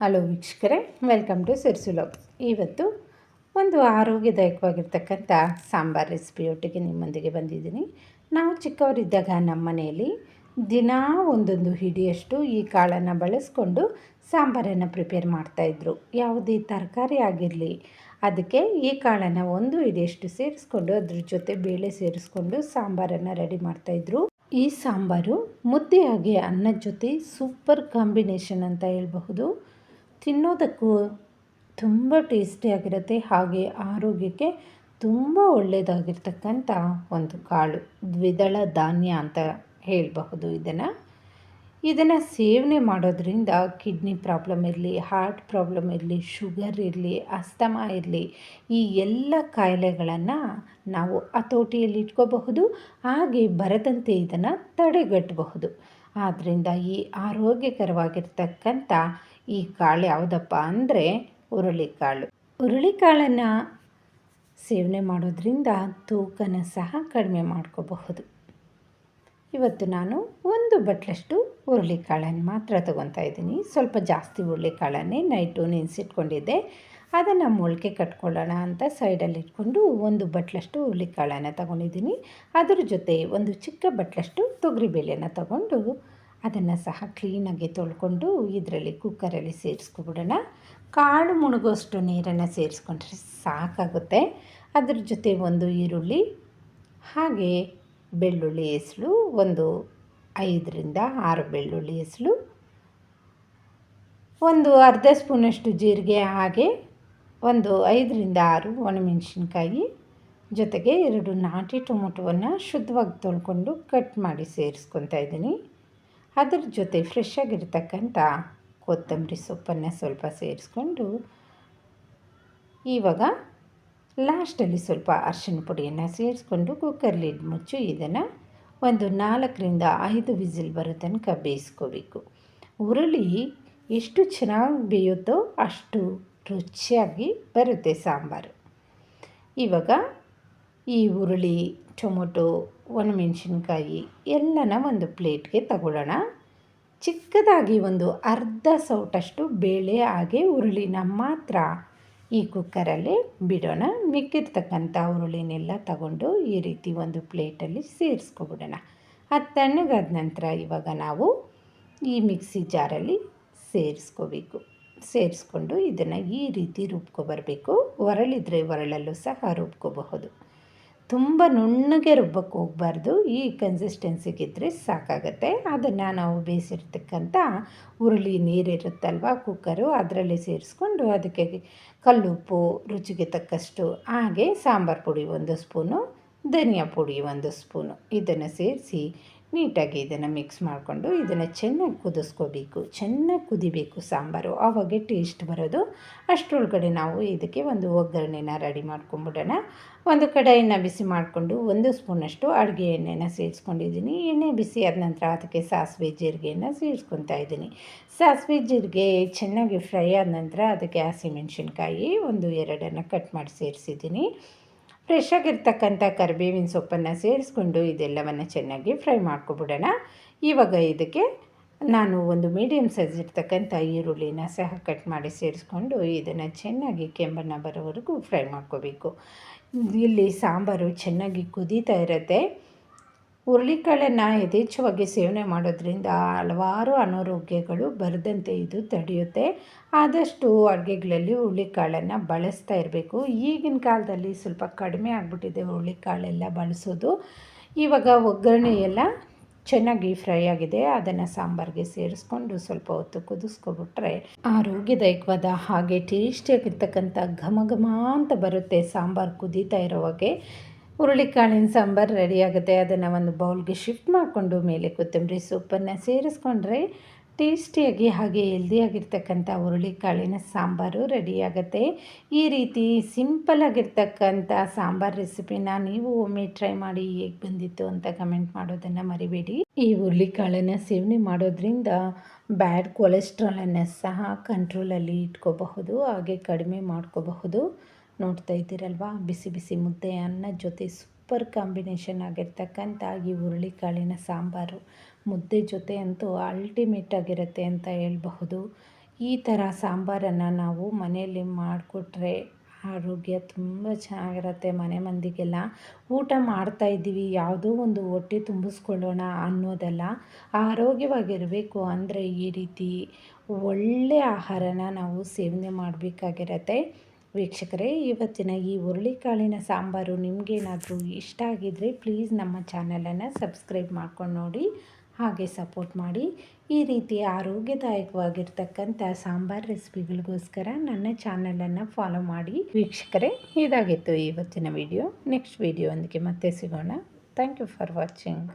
Hello ವೀಕ್ಷಕರೇ welcome to ಸಿರ್ಸುಲೋಕ್ ಇವತ್ತು ಒಂದು ಆರೋಗ್ಯದಾಯಕವಾಗಿರ್ತಕ್ಕಂಥ ಸಾಂಬಾರು ರೆಸಿಪಿಯೊಟ್ಟಿಗೆ ನಿಮ್ಮೊಂದಿಗೆ ಬಂದಿದ್ದೀನಿ. ನಾವು ಚಿಕ್ಕವರಿದ್ದಾಗ ನಮ್ಮ ಮನೆಯಲ್ಲಿ ದಿನಾ ಒಂದೊಂದು ಹಿಡಿಯಷ್ಟು ಈ ಕಾಳನ್ನು ಬಳಸ್ಕೊಂಡು ಸಾಂಬಾರನ್ನು ಪ್ರಿಪೇರ್ ಮಾಡ್ತಾಯಿದ್ರು ಯಾವುದೇ ತರಕಾರಿ ಆಗಿರಲಿ, ಅದಕ್ಕೆ ಈ ಕಾಳನ್ನು ಒಂದು ಹಿಡಿಯಷ್ಟು ಸೇರಿಸ್ಕೊಂಡು ಅದ್ರ ಜೊತೆ ಬೇಳೆ ಸೇರಿಸ್ಕೊಂಡು ಸಾಂಬಾರನ್ನು ರೆಡಿ ಮಾಡ್ತಾಯಿದ್ರು ಈ ಸಾಂಬಾರು ಮುದ್ದೆಯಾಗಿ ಅನ್ನದ ಜೊತೆ ಸೂಪರ್ ಕಾಂಬಿನೇಷನ್ ಅಂತ ಹೇಳಬಹುದು. ತಿನ್ನೋದಕ್ಕೂ ತುಂಬ ಟೇಸ್ಟಿಯಾಗಿರುತ್ತೆ, ಹಾಗೆ ಆರೋಗ್ಯಕ್ಕೆ ತುಂಬ ಒಳ್ಳೆಯದಾಗಿರ್ತಕ್ಕಂಥ ಒಂದು ಕಾಳು, ದ್ವಿದಳ ಧಾನ್ಯ ಅಂತ ಹೇಳಬಹುದು ಇದನ್ನು. ಇದನ್ನು ಸೇವನೆ ಮಾಡೋದ್ರಿಂದ ಕಿಡ್ನಿ ಪ್ರಾಬ್ಲಮ್ ಇರಲಿ, ಹಾರ್ಟ್ ಪ್ರಾಬ್ಲಮ್ ಇರಲಿ, ಶುಗರ್ ಇರಲಿ, ಅಸ್ತಮ ಇರಲಿ, ಈ ಎಲ್ಲ ಕಾಯಿಲೆಗಳನ್ನು ನಾವು ಹತೋಟಿಯಲ್ಲಿ ಇಟ್ಕೋಬಹುದು, ಹಾಗೆ ಬರದಂತೆ ಇದನ್ನು ತಡೆಗಟ್ಟಬಹುದು. ಆದ್ದರಿಂದ ಈ ಆರೋಗ್ಯಕರವಾಗಿರ್ತಕ್ಕಂಥ ಈ ಕಾಳು ಯಾವುದಪ್ಪ ಅಂದರೆ ಹುರುಳಿಕಾಳು. ಹುರುಳಿಕಾಳನ್ನು ಸೇವನೆ ಮಾಡೋದ್ರಿಂದ ತೂಕನ ಸಹ ಕಡಿಮೆ ಮಾಡ್ಕೋಬಹುದು. ಇವತ್ತು ನಾನು ಒಂದು ಬಟ್ಲಷ್ಟು ಹುರುಳಿಕಾಳನ್ನು ಮಾತ್ರ ತೊಗೊತಾ ಇದ್ದೀನಿ. ಸ್ವಲ್ಪ ಜಾಸ್ತಿ ಹುರುಳಿಕಾಳನ್ನೇ ನೈಟು ನೆನೆಸಿಟ್ಕೊಂಡಿದ್ದೆ ಅದನ್ನು ಮೊಳಕೆ ಕಟ್ಕೊಳ್ಳೋಣ ಅಂತ ಸೈಡಲ್ಲಿ ಇಟ್ಕೊಂಡು ಒಂದು ಬಟ್ಲಷ್ಟು ಹುರುಳಿಕಾಳನ್ನು ತಗೊಂಡಿದ್ದೀನಿ. ಅದರ ಜೊತೆ ಒಂದು ಚಿಕ್ಕ ಬಟ್ಲಷ್ಟು ತೊಗರಿಬೇಳೆನ ತಗೊಂಡು ಅದನ್ನು ಸಹ ಕ್ಲೀನಾಗಿ ತೊಳ್ಕೊಂಡು ಇದರಲ್ಲಿ ಕುಕ್ಕರಲ್ಲಿ ಸೇರಿಸ್ಕೊಬಿಡೋಣ. ಕಾಳು ಮುಳುಗೋಷ್ಟು ನೀರನ್ನು ಸೇರಿಸ್ಕೊಂಡ್ರೆ ಸಾಕಾಗುತ್ತೆ. ಅದ್ರ ಜೊತೆ ಒಂದು ಈರುಳ್ಳಿ, ಹಾಗೆ ಬೆಳ್ಳುಳ್ಳಿ ಹೆಸಳು, ಒಂದು ಐದರಿಂದ ಆರು ಬೆಳ್ಳುಳ್ಳಿ ಹೆಸಳು, ಒಂದು ಅರ್ಧ ಸ್ಪೂನಷ್ಟು ಜೀರಿಗೆ ಹಾಗೆ ಒಂದು ಐದರಿಂದ ಆರು ಒಣಮೆಣಸಿನ್ಕಾಯಿ, ಜೊತೆಗೆ ಎರಡು ನಾಟಿ ಟೊಮೊಟೊವನ್ನು ಶುದ್ಧವಾಗಿ ತೊಳ್ಕೊಂಡು ಕಟ್ ಮಾಡಿ ಸೇರಿಸ್ಕೊತಾ ಇದ್ದೀನಿ. ಅದ್ರ ಜೊತೆ ಫ್ರೆಶ್ ಆಗಿರ್ತಕ್ಕಂಥ ಕೊತ್ತಂಬರಿ ಸೊಪ್ಪನ್ನು ಸ್ವಲ್ಪ ಸೇರಿಸ್ಕೊಂಡು, ಇವಾಗ ಲಾಸ್ಟಲ್ಲಿ ಸ್ವಲ್ಪ ಅರ್ಶಿನ ಪುಡಿಯನ್ನು ಸೇರಿಸ್ಕೊಂಡು ಕುಕ್ಕರ್ ಲಿಡ್ ಮುಚ್ಚು ಇದನ್ನು ಒಂದು ನಾಲ್ಕರಿಂದ ಐದು ವಿಸಿಲ್ ಬರೋ ತನಕ ಬೇಯಿಸ್ಕೋಬೇಕು. ಉರುಳಿ ಎಷ್ಟು ಚೆನ್ನಾಗಿ ಬೇಯುತ್ತೋ ಅಷ್ಟು ರುಚಿಯಾಗಿ ಬರುತ್ತೆ ಸಾಂಬಾರು. ಇವಾಗ ಈ ಉರುಳಿ, ಟೊಮೊಟೊ, ಒಣಮೆಣಸಿನ್ಕಾಯಿ ಎಲ್ಲನ ಒಂದು ಪ್ಲೇಟ್ಗೆ ತಗೊಳ್ಳೋಣ. ಚಿಕ್ಕದಾಗಿ ಒಂದು ಅರ್ಧ ಸೌಟಷ್ಟು ಬೇಳೆ ಹಾಗೆ ಉರುಳಿನ ಮಾತ್ರ ಈ ಕುಕ್ಕರಲ್ಲಿ ಬಿಡೋಣ. ಮಿಕ್ಕಿರ್ತಕ್ಕಂಥ ಉರುಳಿನೆಲ್ಲ ತಗೊಂಡು ಈ ರೀತಿ ಒಂದು ಪ್ಲೇಟಲ್ಲಿ ಸೇರಿಸ್ಕೊಬಿಡೋಣ. ಅದು ತಣ್ಣಗಾದ ನಂತರ ಇವಾಗ ನಾವು ಈ ಮಿಕ್ಸಿ ಜಾರಲ್ಲಿ ಸೇರಿಸ್ಕೋಬೇಕು. ಸೇರಿಸ್ಕೊಂಡು ಇದನ್ನು ಈ ರೀತಿ ರುಬ್ಕೊಬರಬೇಕು. ಒರಳಿದ್ರೆ ಒರಳಲ್ಲೂ ಸಹ ರುಬ್ಕೋಬಹುದು. ತುಂಬ ನುಣ್ಣಗೆ ರುಬ್ಬಕ್ಕೆ ಹೋಗಬಾರ್ದು. ಈ ಕನ್ಸಿಸ್ಟೆನ್ಸಿಗಿದ್ರೆ ಸಾಕಾಗತ್ತೆ. ಅದನ್ನು ನಾವು ಬೇಯಿಸಿರ್ತಕ್ಕಂಥ ಉರುಳಿ ನೀರಿರುತ್ತಲ್ವ ಕುಕ್ಕರು ಅದರಲ್ಲಿ ಸೇರಿಸ್ಕೊಂಡು ಅದಕ್ಕೆ ಕಲ್ಲುಪ್ಪು, ರುಚಿಗೆ ತಕ್ಕಷ್ಟು ಹಾಗೆ ಸಾಂಬಾರು ಪುಡಿ ಒಂದು ಸ್ಪೂನು, ಧನಿಯಾ ಪುಡಿ ಒಂದು ಸ್ಪೂನು. ಇದನ್ನು ಸೇರಿಸಿ ನೀಟಾಗಿ ಇದನ್ನು ಮಿಕ್ಸ್ ಮಾಡಿಕೊಂಡು ಇದನ್ನು ಚೆನ್ನಾಗಿ ಕುದಿಸ್ಕೋಬೇಕು. ಚೆನ್ನಾಗಿ ಕುದಿಬೇಕು ಸಾಂಬಾರು. ಆವಾಗೆ ಟೇಸ್ಟ್ ಬರೋದು. ಅಷ್ಟರೊಳಗಡೆ ನಾವು ಇದಕ್ಕೆ ಒಂದು ಒಗ್ಗರಣೆನ ರೆಡಿ ಮಾಡ್ಕೊಂಬಿಡೋಣ. ಒಂದು ಕಡೆಯನ್ನು ಬಿಸಿ ಮಾಡಿಕೊಂಡು ಒಂದು ಸ್ಪೂನಷ್ಟು ಅಡುಗೆ ಎಣ್ಣೆನ ಸೇರಿಸ್ಕೊಂಡಿದ್ದೀನಿ. ಎಣ್ಣೆ ಬಿಸಿ ಆದ ನಂತರ ಅದಕ್ಕೆ ಸಾಸಿವೆ ಜೀರಿಗೆಯನ್ನು ಸೇರಿಸ್ಕೊತಾ ಇದ್ದೀನಿ. ಸಾಸಿವೆ ಜೀರಿಗೆ ಚೆನ್ನಾಗಿ ಫ್ರೈ ಆದ ನಂತರ ಅದಕ್ಕೆ ಹಸಿಮೆಣ್ಸಿನ್ಕಾಯಿ ಒಂದು ಎರಡನ್ನು ಕಟ್ ಮಾಡಿ ಸೇರಿಸಿದ್ದೀನಿ. ಫ್ರೆಶ್ ಆಗಿರ್ತಕ್ಕಂಥ ಕರಿಬೇವಿನ ಸೊಪ್ಪನ್ನು ಸೇರಿಸ್ಕೊಂಡು ಇದೆಲ್ಲವನ್ನು ಚೆನ್ನಾಗಿ ಫ್ರೈ ಮಾಡ್ಕೊಬಿಡೋಣ. ಇವಾಗ ಇದಕ್ಕೆ ನಾನು ಒಂದು ಮೀಡಿಯಮ್ ಸೈಜ್ ಇರ್ತಕ್ಕಂಥ ಈರುಳ್ಳಿನ ಸಹ ಕಟ್ ಮಾಡಿ ಸೇರಿಸ್ಕೊಂಡು ಇದನ್ನು ಚೆನ್ನಾಗಿ ಕೆಂಬನ್ನು ಬರೋವರೆಗೂ ಫ್ರೈ ಮಾಡ್ಕೋಬೇಕು. ಇಲ್ಲಿ ಸಾಂಬಾರು ಚೆನ್ನಾಗಿ ಕುದೀತಾ ಇರುತ್ತೆ. ಹುರುಳಿಕಾಳನ್ನು ಯಥೇಚ್ಛವಾಗಿ ಸೇವನೆ ಮಾಡೋದ್ರಿಂದ ಹಲವಾರು ಅನಾರೋಗ್ಯಗಳು ಬರದಂತೆ ಇದು ತಡೆಯುತ್ತೆ. ಆದಷ್ಟು ಅಡುಗೆಗಳಲ್ಲಿ ಹುರುಳಿಕಾಳನ್ನು ಬಳಸ್ತಾ ಇರಬೇಕು. ಈಗಿನ ಕಾಲದಲ್ಲಿ ಸ್ವಲ್ಪ ಕಡಿಮೆ ಆಗಿಬಿಟ್ಟಿದೆ ಹುರುಳಿಕಾಳೆಲ್ಲ ಬಳಸೋದು. ಇವಾಗ ಒಗ್ಗರಣೆ ಎಲ್ಲ ಚೆನ್ನಾಗಿ ಫ್ರೈ ಆಗಿದೆ. ಅದನ್ನು ಸಾಂಬಾರಿಗೆ ಸೇರಿಸ್ಕೊಂಡು ಸ್ವಲ್ಪ ಹೊತ್ತು ಕುದಿಸ್ಕೊಬಿಟ್ರೆ ಆರೋಗ್ಯದಾಯಕವಾದ ಹಾಗೆ ಟೇಸ್ಟಿಯಾಗಿರ್ತಕ್ಕಂಥ ಘಮ ಘಮ ಅಂತ ಬರುತ್ತೆ ಸಾಂಬಾರು ಕುದೀತಾ ಇರೋವಾಗೆ ಹುರುಳಿಕಾಳಿನ ಸಾಂಬಾರು ರೆಡಿಯಾಗುತ್ತೆ ಅದನ್ನು ಒಂದು ಬೌಲ್ಗೆ ಶಿಫ್ಟ್ ಮಾಡಿಕೊಂಡು ಮೇಲೆ ಕೊತ್ತಂಬರಿ ಸೊಪ್ಪನ್ನು ಸೇರಿಸ್ಕೊಂಡ್ರೆ ಟೇಸ್ಟಿಯಾಗಿ ಹಾಗೆ ಹೆಲ್ದಿಯಾಗಿರ್ತಕ್ಕಂಥ ಹುರುಳಿಕಾಳಿನ ಸಾಂಬಾರು ರೆಡಿಯಾಗುತ್ತೆ ಈ ರೀತಿ ಸಿಂಪಲ್ ಆಗಿರ್ತಕ್ಕಂಥ ಸಾಂಬಾರು ರೆಸಿಪಿನ ನೀವು ಒಮ್ಮೆ ಟ್ರೈ ಮಾಡಿ ಹೇಗೆ ಬಂದಿತ್ತು ಅಂತ ಕಮೆಂಟ್ ಮಾಡೋದನ್ನು ಮರಿಬೇಡಿ. ಈ ಹುರುಳಿಕಾಳನ್ನು ಸೇವನೆ ಮಾಡೋದ್ರಿಂದ ಬ್ಯಾಡ್ ಕೊಲೆಸ್ಟ್ರಾಲನ್ನು ಸಹ ಕಂಟ್ರೋಲಲ್ಲಿ ಇಟ್ಕೋಬಹುದು, ಹಾಗೆ ಕಡಿಮೆ ಮಾಡ್ಕೋಬಹುದು. ನೋಡ್ತಾ ಇದ್ದೀರಲ್ವಾ? ಬಿಸಿ ಬಿಸಿ ಮುದ್ದೆ, ಅನ್ನ ಜೊತೆ ಸೂಪರ್ ಕಾಂಬಿನೇಷನ್ ಆಗಿರ್ತಕ್ಕಂಥ ಈ ಹುರುಳಿಕಾಳಿನ ಸಾಂಬಾರು. ಮುದ್ದೆ ಜೊತೆ ಅಂತೂ ಅಲ್ಟಿಮೇಟ್ ಆಗಿರುತ್ತೆ ಅಂತ ಹೇಳಬಹುದು. ಈ ಥರ ಸಾಂಬಾರನ್ನು ನಾವು ಮನೆಯಲ್ಲಿ ಮಾಡಿಕೊಟ್ರೆ ಆರೋಗ್ಯ ತುಂಬ ಚೆನ್ನಾಗಿರುತ್ತೆ ಮನೆ ಮಂದಿಗೆಲ್ಲ. ಊಟ ಮಾಡ್ತಾಯಿದ್ದೀವಿ ಯಾವುದೋ ಒಂದು ಹೊಟ್ಟೆ ತುಂಬಿಸ್ಕೊಳ್ಳೋಣ ಅನ್ನೋದಲ್ಲ. ಆರೋಗ್ಯವಾಗಿರಬೇಕು ಅಂದರೆ ಈ ರೀತಿ ಒಳ್ಳೆಯ ಆಹಾರನ ನಾವು ಸೇವನೆ ಮಾಡಬೇಕಾಗಿರತ್ತೆ. ವೀಕ್ಷಕರೇ, ಇವತ್ತಿನ ಈ ಹುರುಳಿಕಾಳಿನ ಸಾಂಬಾರು ನಿಮಗೇನಾದರೂ ಇಷ್ಟ ಆಗಿದ್ದರೆ ಪ್ಲೀಸ್ ನಮ್ಮ ಚಾನಲನ್ನು ಸಬ್ಸ್ಕ್ರೈಬ್ ಮಾಡ್ಕೊಂಡು ನೋಡಿ, ಹಾಗೆ ಸಪೋರ್ಟ್ ಮಾಡಿ. ಈ ರೀತಿ ಆರೋಗ್ಯದಾಯಕವಾಗಿರ್ತಕ್ಕಂಥ ಸಾಂಬಾರ್ ರೆಸಿಪಿಗಳಿಗೋಸ್ಕರ ನನ್ನ ಚಾನಲನ್ನು ಫಾಲೋ ಮಾಡಿ. ವೀಕ್ಷಕರೇ, ಇದಾಗಿತ್ತು ಇವತ್ತಿನ ವಿಡಿಯೋ. ನೆಕ್ಸ್ಟ್ ವಿಡಿಯೋ ಒಂದಿಗೆ ಮತ್ತೆ ಸಿಗೋಣ. Thank you for watching.